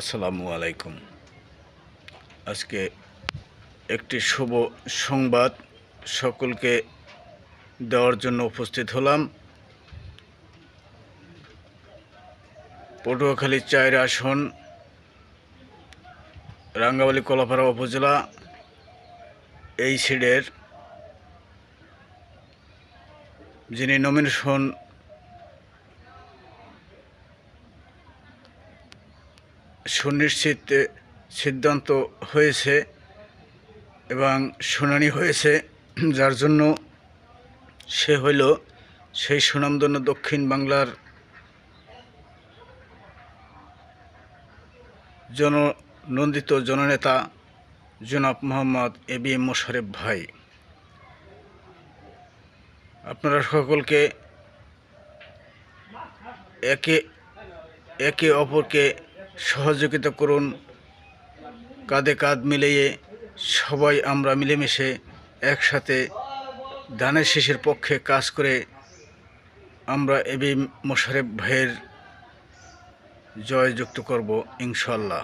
আসসালামু আলাইকুম। আজকে একটি শুভ সংবাদ সকলকে দেওয়ার জন্য উপস্থিত হলাম। পটুয়াখালী চায়ের আসন রাঙ্গাবালি কলাপাড়া উপজেলা, এই সিডের যিনি নমিনেশন সুনিশ্চিত সিদ্ধান্ত হয়েছে এবং শুনানি হয়েছে। যার জন্য সে হইল সেই সুনামধন্য দক্ষিণ বাংলার জননন্দিত জননেতা জনাব Mohammad A B M Mosharef ভাই। আপনারা সকলকে একে একে অপরকে সহযোগিতা করুন। কাঁধে কাঁধ মিলিয়ে সবাই আমরা মিলেমিশে একসাথে ধানের শীষের পক্ষে কাজ করে আমরা এবি মোশারেফ ভাইয়ের জয়যুক্ত করব ইনশাল্লাহ